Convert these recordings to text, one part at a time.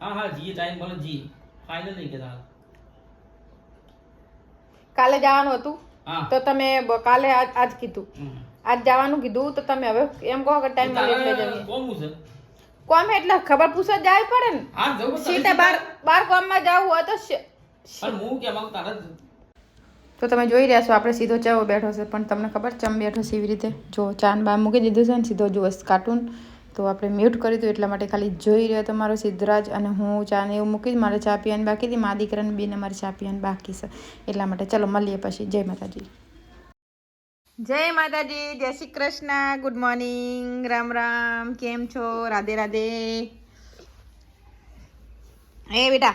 હા હા જી ટાઈમ બોલો જી. ફાઇનલ નહીં કહેતા. કાલે જવાનું હતું તો તમે કાલે આજ આજ કીધું. આજ જવાનું કીધું તો તમે હવે એમ કહો કે ટાઈમ મળે એટલે જઈએ. કોમું છે કોમ એટલે ખબર પૂછવા જાય પડે ને. હા જવું સીધે બાર બાર કોમમાં જવું હોય તો પણ હું કેમ આવું? તારે તો તમે જોઈ રહ્યા છો આપણે સીધો ચાવો બેઠો છે પણ તમને ખબર ચમ બેઠો છે એવી રીતે? જો ચાન બા મૂકી દીધું છે ને સીધો જુઓ કાર્ટૂન તો આપણે મ્યુટ કરી દઉં એટલા માટે ખાલી જોઈ રહ્યો તો મારો સિદ્ધરાજ અને હું ચાને એવું મૂકી મારે ચા પીવાની બાકી હતી મા દીકરાને બેને મારે ચા પીવાની બાકી છે. એટલા માટે ચલો મળીએ પછી. જય માતાજી. જય માતાજી, જય શ્રી કૃષ્ણ, ગુડ મોર્નિંગ, રામ રામ, કેમ છો? રાધે રાધે. એ બેટા,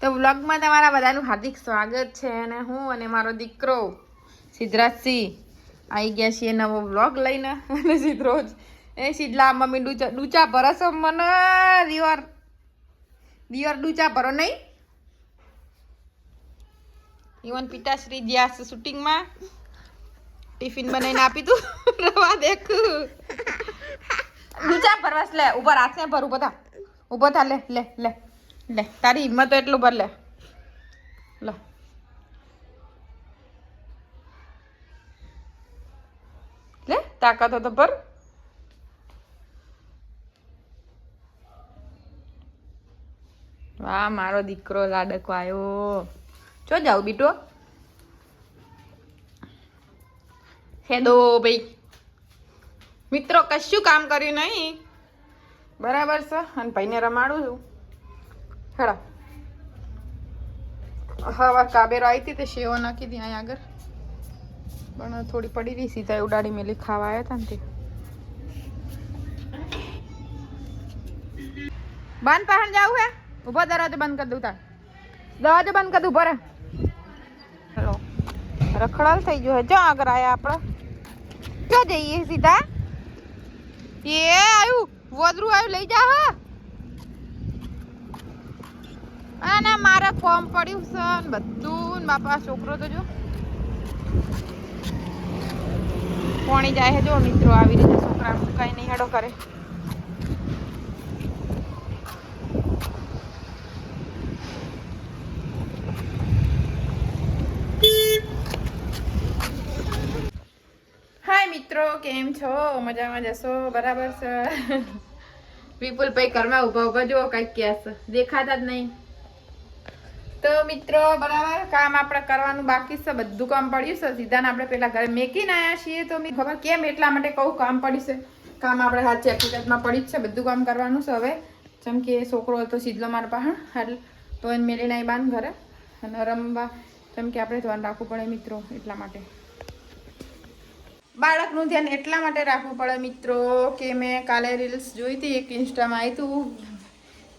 તો વ્લોગમાં તમારા બધાનું હાર્દિક સ્વાગત છે અને હું અને મારો દીકરો સિદ્ધરાજસિંહ આવી ગયા છીએ નવો વ્લોગ લઈને. અને સિદ્ધરોજ એ સિદ્ધલા મમ્મી ડૂચા ડૂચા ભરસ મને દિવાર દિવાર ડૂચા ભરો નહીં. ઇવન પિતાશ્રી જ્યાં શૂટિંગમાં ટિફિન બનાવીને આપી તું. રવા દેખ ડૂચા ભરવાસ લે ઉપર હાથને ભર ઊભો થા. ઊભો થા, લે લે લે લે. તારી હિંમત એટલું ભર, લે. લે. લે, તાકાત તો ભર. વાહ, મારો દીકરો લાડકો આવ્યો ચો જાવ બીટો હેદો ભાઈ. મિત્રો, કશું કામ કર્યું નહીં. બરાબર છે, અને ભાઈને રમાડું છું. હેડા. હવા કાબેરો આવી હતી તે શેવો નાખી હતી અહીંયા આગળ. પણ થોડી પડી રહી સીધા ઉડાડી મેલી ખાવા આવ્યા હતા ને તે. બાન પહાણ જાવું હે? ઊભો દરવાજો બંધ કરી દઉં તાર. દરવાજો બંધ કરી દઉં ભરે હલો. રખડાલ થઈ ગયો જો આગળ આવ્યા આપણે ક્યાં જઈએ સીધા. એ આવ્યું વોદરું આવ્યું લઈ જા હા. અને મારે ફોર્મ પડ્યું છે ને બધું. ને બાપા છોકરો તો જો. પોણી જાય છે જો મિત્રો, આવી રીતે છોકરા કઈ નહીં હેડો કરે હાય મિત્રો કેમ છો? મજામાં જશો? બરાબર છે? વિપુલ ભાઈ ઘરમાં ઊભા ઊભા જો કંઈક ક્યાં છે. દેખાતા જ નહીં. તો મિત્રો બરાબર? કામ આપણે કરવાનું બાકી છે. બધું કામ પડ્યું છે. સીધાને આપણે પેલા ઘરે મેકીને આવ્યા છીએ. તો ખબર કેમ એટલા માટે કહું? કામ પડ્યું છે. કામ આપણે સાચી હકીકતમાં પડ્યું જ છે. બધું કામ કરવાનું છે હવે. જેમ કે છોકરો હતો સીધલો મારા પાસે એટલે તો એને મેળીને બાંધ ઘરે. અને રમવા જેમ કે આપણે ધ્યાન રાખવું પડે મિત્રો એટલા માટે. બાળકનું ધ્યાન એટલા માટે રાખવું પડે મિત્રો કે મેં કાલે રીલ્સ જોઈ હતી, એક ઇન્સ્ટામાં આવી હતું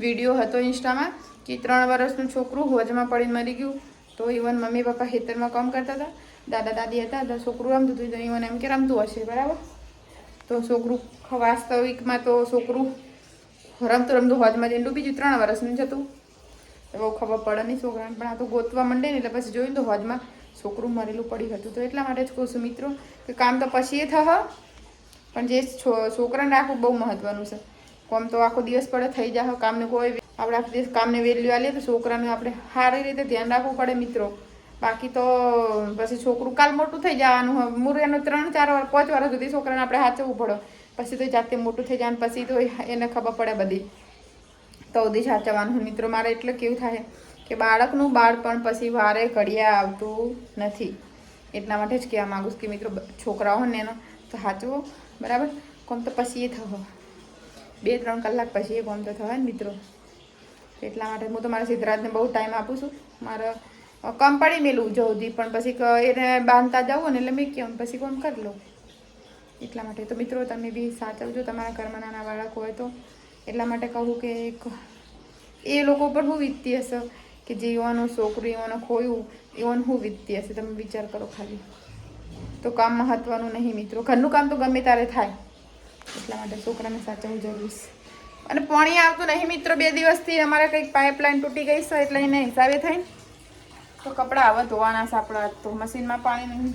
વીડિયો હતો ઇન્સ્ટામાં કે ત્રણ વર્ષનું છોકરું હોજમાં પડીને મરી ગયું. તો ઇવન મમ્મી પપ્પા ખેતરમાં કામ કરતા હતા. દાદા દાદી હતા, તો છોકરું રમતું હતું, તો ઇવન એમ કે રમતું હશે, બરાબર? તો છોકરું વાસ્તવિકમાં તો છોકરું રમતું રમતું હોજમાં જઈને ડૂબી ગયું, ત્રણ વર્ષનું જ હતું. બહુ ખબર પડે નહીં છોકરાને, પણ આ તો ગોતવા માંડે ને એટલે પછી જોયું તો હોજમાં છોકરું મરેલું પડ્યું હતું. તો એટલા માટે જ કહું છું મિત્રો કે કામ તો પછી એ થહ. પણ જે છોકરાને રાખવું બહુ મહત્વનું છે. કોમ તો આખો દિવસ પડે, થઈ જાય કામને કોઈ આપણે આખો દિવસ કામને વેલ્યુ આલીએ તો છોકરાનું આપણે સારી રીતે ધ્યાન રાખવું પડે મિત્રો. બાકી તો પછી છોકરું કાલ મોટું થઈ જવાનું હોય. મુરિયાનું ત્રણ, ચાર વાર, પાંચ વાર સુધી છોકરાને આપણે સાચવવું પડે પછી તો જાતે મોટું થઈ જાય પછી તો એને ખબર પડે બધી. તો ઉદી સાચવવાનું મિત્રો. મારે એટલે કેવું થાય કે બાળકનું બાળપણ પછી વારે ઘડિયા આવતું નથી. એટલા માટે જ કહેવા માગું છું કે મિત્રો છોકરાઓ ને એનો તો સાચવો, બરાબર? કોમ તો પછી એ થવો. બે, ત્રણ કલાક પછી એ કોમ તો થવાય ને મિત્રો. એટલા માટે હું તો મારા સિદ્ધરાજને બહુ ટાઈમ આપું છું. મારે કમ પડી મેલું જલ્દી પણ પછી એને બાંધતા જાઉં ને એટલે મેં કેમ પછી કોમ કરી લઉં. એટલા માટે તો મિત્રો, તમે બી સાચવજો, તમારા ઘરમાં નાના બાળક હોય તો. એટલા માટે કહું કે એક, એ લોકો પર હું વીતતી હશે? કે જે યુવાનો છોકરું યુવાનો ખોયું, યુવાન શું વીતતી હશે? તમે વિચાર કરો ખાલી. તો કામ મહત્વનું નહીં મિત્રો. ઘરનું કામ તો ગમે ત્યારે થાય. એટલા માટે છોકરાને સાચવવું જરૂરી છે. અને પાણી આવતું નહીં મિત્રો, બે દિવસથી અમારે કંઈક પાઇપલાઇન તૂટી ગઈ છે, એટલે એને હિસાબે થઈને તો કપડાં હવે ધોવાના છે આપણા. તો મશીનમાં પાણી નહીં.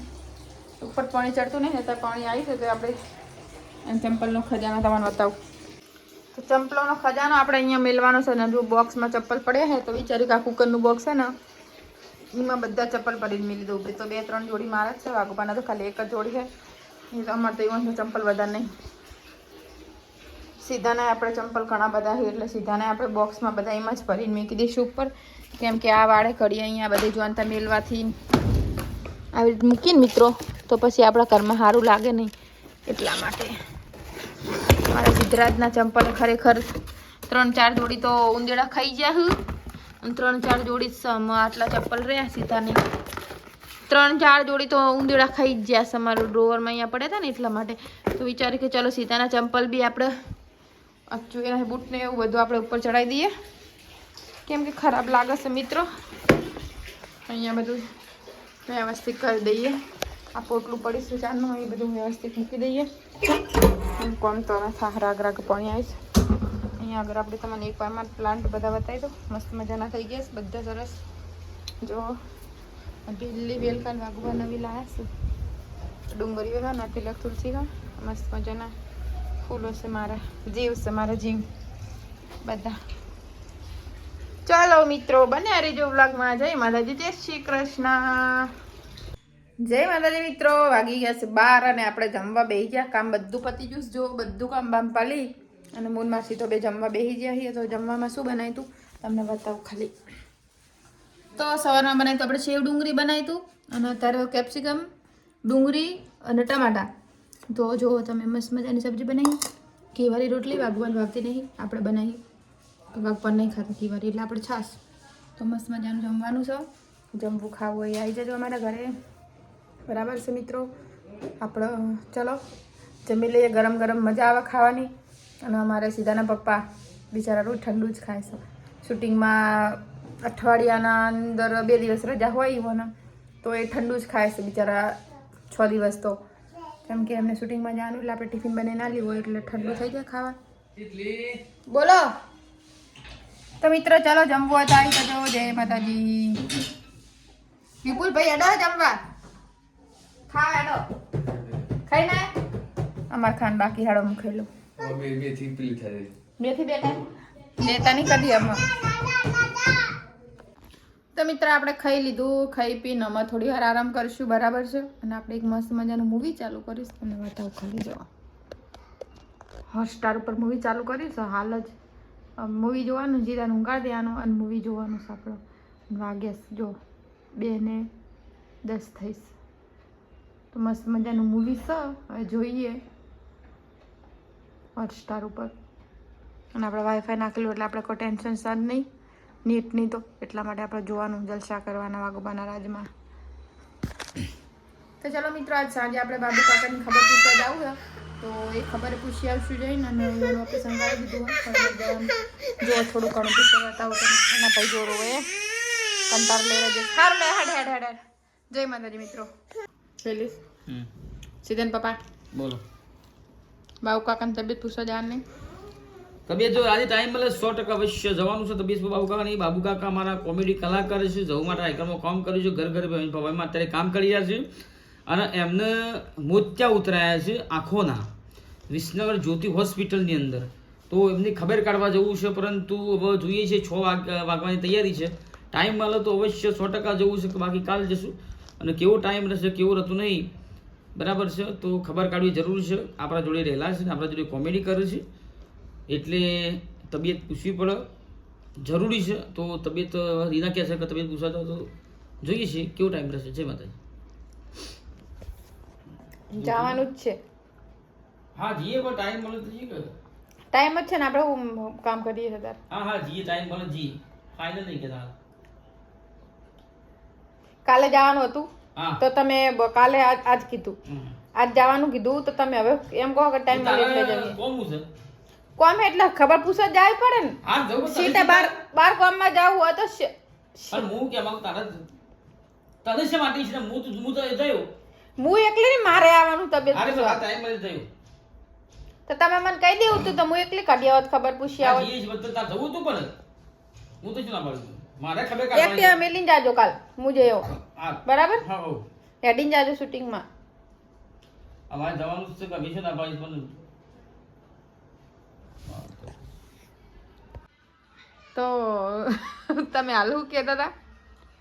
ઉપર પાણી ચડતું નહીં ને તો પાણી આવી છે તો આપણે ચંપલનો ખજાનો તમારે બતાવું. તો ચંપલોનો ખજાનો આપણે અહીંયા મેળવાનો છે ને જો બોક્સમાં ચપ્પલ પડ્યા છે, તો વિચારી કે આ કુકરનું બોક્સ છે ને, એમાં બધા ચપ્પલ પડીને મેળી દઉં. તો બે, ત્રણ જોડી મારા છે વાઘોબાના તો ખાલી એક જ જોડી છે. એ તો અમારે તો એવું ચંપલ બધા નહીં. સીધાને આપણે ચંપલ ઘણા બધા છે, એટલે સીધાને આપણે બોક્સમાં બધા એમાં જ ભરીને મૂકી દઈશું ઉપર. કેમ કે આ વાળે ઘડી અહીંયા બધે જોનતા મેળવાથી આવી રીતે મૂકીને મિત્રો, તો પછી આપણા ઘરમાં સારું લાગે નહીં એટલા માટે. મારા ગુજરાતના ચંપલ ખરેખર ત્રણ ચાર જોડી તો ઉંદેડા ખાઈ ગયા અને ત્રણ ચાર જોડી આટલા ચપ્પલ રહ્યા સીતાની. ત્રણ ચાર જોડી તો ઉંદેડા ખાઈ જ ગયા અમારું ડ્રોવરમાં અહીંયા પડ્યા હતા ને એટલા માટે. તો વિચાર્યું કે ચલો સીતાના ચંપલ બી આપણે એના બૂટને એવું બધું આપણે ઉપર ચડાવી દઈએ. કેમ કે ખરાબ લાગે છે મિત્રો. અહીંયા બધું વ્યવસ્થિત કરી દઈએ. આ પોટલું પડીશું ચારનું, એ બધું વ્યવસ્થિત મૂકી દઈએ. એમ કોમ તો અમે થા રાગ રાગ પાણી આવીશ. અહીંયા આગળ આપણે તમને એક વારમાં પ્લાન્ટ બધા બતાવી દો મસ્ત મજાના થઈ ગયા છે, બધા સરસ. જો લીલી વેલકાન વાગવા નવી લાયા છે. ડુંગળી વેલા ના તિલક તુલસી મસ્ત મજાના ફૂલો છે મારા. જીવ છે મારા જીવ. બધા. ચાલો મિત્રો બને રેજો વ્લોગમાં જય માતાજી, જય શ્રી કૃષ્ણ. જય માતાજી મિત્રો, વાગી ગયા છે બાર અને આપણે જમવા બેસી ગયા. કામ બધું પતી ગયું જો બધું કામ બામ પાલી અને મૂન માસી તો બે જમવા બેસી ગયા છીએ. તો જમવામાં શું બનાવ્યું હતું તમને બતાવું ખાલી. તો સવારમાં બનાવ્યું તો આપણે સેવ ડુંગળી બનાવ્યું હતું અને અત્યારે કેપ્સિકમ, ડુંગળી અને ટમાટા. તો જો તમે મસ્ત મજાની સબ્જી બનાવી. ઘીવાળી રોટલી વાગવાન વાગતી નહીં, આપણે બનાવી. વાગવાન નહીં ખાતા ઘીવાળી, એટલે આપણે છાશ. તો મસ્ત મજાનું જમવાનું છે. જમવું ખાવું હોય આવી જજો અમારા ઘરે. બરાબર છે મિત્રો? આપણે, ચલો, જમી લઈએ, ગરમ ગરમ મજા આવે ખાવાની. અને અમારે સીધાના પપ્પા બિચારા રોજ ઠંડુ જ ખાય છે. શૂટિંગમાં અઠવાડિયાના અંદર બે દિવસ રજા હોય એવોને તો એ ઠંડુ જ ખાય છે બિચારા છ દિવસ તો. કેમ કે એમને શૂટિંગમાં જવાનું એટલે આપણે ટિફિન બને ના લેવું એટલે ઠંડુ થઈ જાય ખાવા. બોલો! તો મિત્રો, ચાલો, જમવું હોય તો આવી જજો જય માતાજી. વિપુલભાઈ અડો જમવા. ખા અડો ખાઈ ને અમાર ખાન બાકી હાડો હું ખાઈ લઉં. બે બેથી પીલી થાય. બેથી બેઠા લેતા નહીં કદી અમાર તો મિત્ર આપણે ખાઈ લીધું ખાઈ પીને અમે થોડી વાર આરામ કરીશું બરાબર છે? અને આપણે એક મસ્ત મજાનું મૂવી ચાલુ કરીશ. તમને બતાવું ખાલી જો હોટસ્ટાર ઉપર મૂવી ચાલુ કરીશ હાલ જ. મૂવી જોવાનું જીરાનું ઊંઘાડી દેવાનું અને મૂવી જોવાનું છે આપણો. વાગ્યાસ જો બે ને દસ થઈશ. તો મસ્ત મજાનું મૂવી છે હવે જોઈએ. હોટસ્ટાર ઉપર. અને આપણે વાઈફાઈ નાખેલું એટલે આપણે કોઈ ટેન્શન સર નહીં. નીટની તો, એટલા માટે આપણે જોવાનું, જલસા કરવાના વાગોબાના રાજમાં. તો ચલો મિત્રો, આજ સાંજે આપણે બાબુ કાકાની ખબર પૂછવા જવું છે. તો એ ખબર પૂછી આવશું જઈને અને એનું ઓપરેશન કરાવી દીધું જો થોડું ઘણું પૂછવા બતાવો એના ભાઈ જોરો હોય કંટાર લઈ રહ્યો સારું લે હેડ હેડ હેડ. જય માતાજી મિત્રો. હમ. સિદ્ધન પપ્પા બોલો. બાબુ કાકાની તબિયત પૂછવા જવાનું નહીં. તબિયત જો આજે ટાઈમ મળે સો ટકા અવશ્ય જવાનું છે. તબિયત બાબુ કાકા નહીં. બાબુ કાકા મારા કોમેડી કલાકાર છે. જવું માટે આઈકરમાં કામ કર્યું છે. ઘર ઘર ભવાઈમાં અત્યારે કામ કરી રહ્યા છે. અને એમને મોતિયા ઉતરાયા છે આંખોના. વિસનગર જ્યોતિ હોસ્પિટલની અંદર. તો એમની ખબર કાઢવા જવું છે પરંતુ હવે જોઈએ છે છ વાગ વાગવાની તૈયારી છે. ટાઈમ મળે તો અવશ્ય સો ટકા જવું છે કે બાકી કાલ જશું. અને કેવો ટાઈમ રહેશે કેવું રહેતું નહીં બરાબર છે? તો ખબર કાઢવી જરૂર છે. આપણા જોડે રહેલા છે ને આપણા જોડે કોમેડી કરે છે. એટલે તબિયત પૂછવી પડે. જરૂરી છે. તો તબિયત રીના કહે છે કે તબિયત પૂછાતો તો જોઈએ છીએ કેવો ટાઈમ રહેશે. જય માતાજી. જવાનું જ છે. હા જીએ પણ ટાઈમ મળે તો જઈએ ટાઈમ જ છે ને આપણે કામ કરીએ છે હા હા જીએ ટાઈમ મળે જી ફાઇનલ નહીં કહેતા. કાલે જવાનું હતું. તો તમે કાલે આજ કીધું. આજ જવાનું કીધું તો તમે હવે એમ કહો કે ટાઈમ મળે એટલે જઈએ. કોમ એટલે ખબર પૂછવા જાય પડે ને. તો સીટે બાર બાર કોમમાં જવું હોય તો પણ હું કે માંગ તારે તને છે માટે છે? હું તો હું તો એ હું એકલી નહીં મારે આવવાનું તબિયત અરે પૂછવા. ટાઈમ મળે થયું. તો તમે મને કહી દેવું તું તો હું એકલી કાઢી આવત ખબર પૂછી આવો એ જ બધું તાર જવું તું પણ. હું તો શું ના પાડું મારે ખબર એક એકટી અમે લઈને જાજો કાલ. હું જયો હા બરાબર? હા હો. હેડીને જાજો શૂટિંગમાં અમારે જવાનું છે કમિશન હંમેશા ના પાડીશ પણ તો તમે આલુ કહેતા હતા?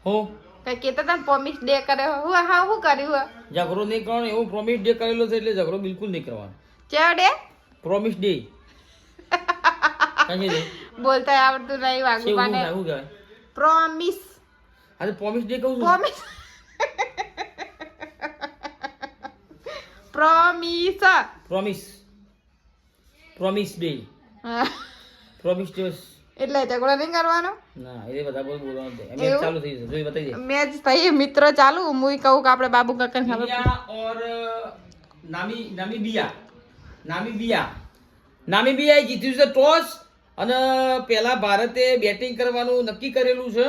હો. કઈ કહેતા હતા પ્રોમિસ ડે કરે હું. હા હું કર્યું હે? ઝઘડો નહીં કરવાનો એવું પ્રોમિસ ડે કરેલો છે એટલે ઝઘડો બિલકુલ નહીં કરવાનો. ચેવા ડે? પ્રોમિસ ડે બોલતા આવડતું નહીં વાગવાને શું કહેવાય? પ્રોમિસ હા તો પ્રોમિસ ડે કહું છું promise promise promise promise day promise day એટલે ઝઘડો નહીં કરવાનો. ના એ બધા બોલ બોલવાનું મેચ ચાલુ થઈ જશે. જોઈ બતાવી દે. મેચ થઈ મિત્રો ચાલુ. હું કહું કે આપણે બાબુ કાકાને ખબર ઓર નામી નામીબિયા નામીબિયા નામીબિયાએ જીત્યું છે ટોસ અને પહેલા ભારતે બેટિંગ કરવાનું નક્કી કરેલું છે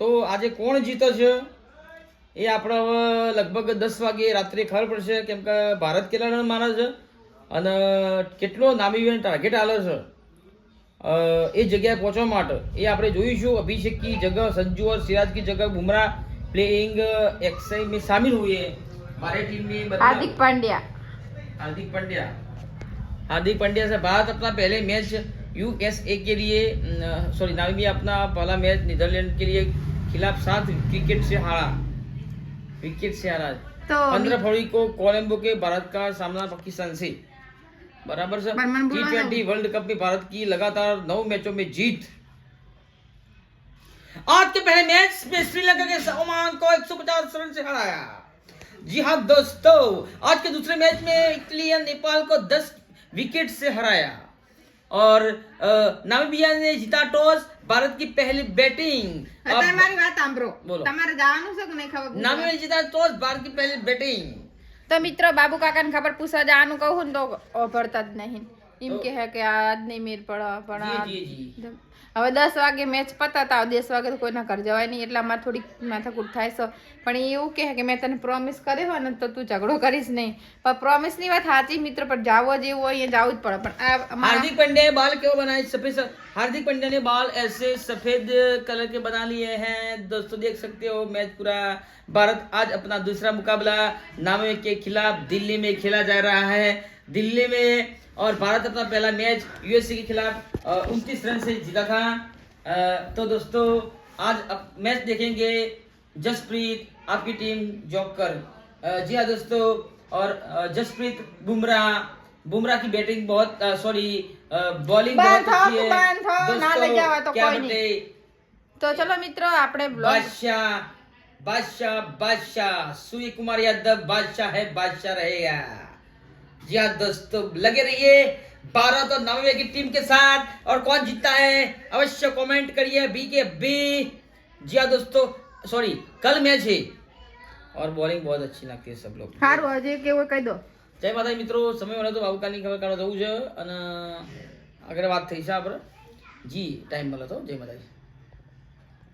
તો આજે કોણ જીતે છે એ આપણે હવે લગભગ દસ વાગે રાત્રે ખબર પડશે કેમ કે ભારત કેટલા રન મારે છે અને કેટલો નામીબિયાનો ટાર્ગેટ આલે છે અ, એ જગ્યાએ પહોંચવા માટે એ આપણે જોઈશું अभिषेक की जगह संजू और सिराज की जगह बुमराह प्लेइंग एक्सरसाइज में शामिल हुए हमारे टीम में मतलब હાર્દિક પાંડ્યા हार्दिक पांड्या हार्दिक पांड्या से भारत अपना पहले मैच यूएसए के लिए सॉरी नामीबिया अपना पहला मैच नीदरलैंड के लिए खिलाफ सात विकेट से हारा। विकेट से हारा। તો पंद्रह फरवरी को कोलंबो के भारत का सामना पाकिस्तान से। बराबर sir T twenty world cup में भारत की लगातार नौ मैचों में जीत। आज के पहले मैच में श्रीलंका के ओमान को 150 रन से हराया। जी हाँ दोस्तों आज के दूसरे मैच में इटली ने नेपाल को 10 विकेट से हराया। और નામિબિયા ને જીતા ટોસ ભારત કી પહેલી બેટિંગ અત્યારે મારી વાત સાંભળો તમારે જવાનું છે કે નહીં ખબર નામિબિયા જીતા ટોસ ભારત કી પહેલી બેટિંગ તો મિત્રો બાબુ કાકાને ખબર પૂછવા જવાનું કહું તો ભરતા જ નહીં એમ કે હે કે આજ નહીં મેર પડા પણ હવે દસ વાગે મેચ પતાતા દસ વાગે તો કોઈના ઘર જવાય નહીં એટલે અમારે થોડીક માથાકૂટ થાય છે પણ એ એવું કહે કે મેં તને પ્રોમિસ કર્યો હોય ને તો તું ઝઘડો કરીશ નહીં પણ પ્રોમિસની વાત સાચી મિત્રો પણ જાવો જેવું હોય અહીંયા જવું જ પડે પણ આ અમારા हार्दिक पांड्या ने बाल क्यों बनाए सफेद हार्दिक पांड्या ने बाल ऐसे सफेद कलर के बना लिए हैं दोस्तों देख सकते हो मैच पूरा भारत आज अपना दूसरा मुकाबला नामे के खिलाफ दिल्ली में खेला जा रहा है दिल्ली में और भारत अपना पहला मैच यूएसए के खिलाफ उनतीस रन से जीता था अ, तो दोस्तों आज अब मैच देखेंगे जसप्रीत आपकी टीम जोकर अ, जी हाँ दोस्तों और अ, जसप्रीत बुमराह बुमराह की बैटिंग बहुत सॉरी बॉलिंग બંધ बहुत થાઓ, अच्छी है બંધ થાઓ, ના લઈ જાવા તો क्या કોઈ નહીં. बते તો ચલો મિત્રો આપણે બ્લોગ बादशाह बादशाह बादशाह सूर्य कुमार यादव बादशाह है बादशाह रहेगा जी हाँ दोस्तों लगे रहिए भारत और नामीबिया की टीम के साथ और कौन जीतता है अवश्य कमेंट करिए बी के बी जी हाँ दोस्तों सॉरी कल मैच है और बॉलिंग बहुत अच्छी लगती है सब लोग સારું હજી કેવું કહી દો જય માતાજી મિત્રો સમય મળે તો બાબુકાની ખબર કાઢવા જવું છે અને આગળ વાત થઈ છે આપણે જી ટાઈમ મળે તો જય માતાજી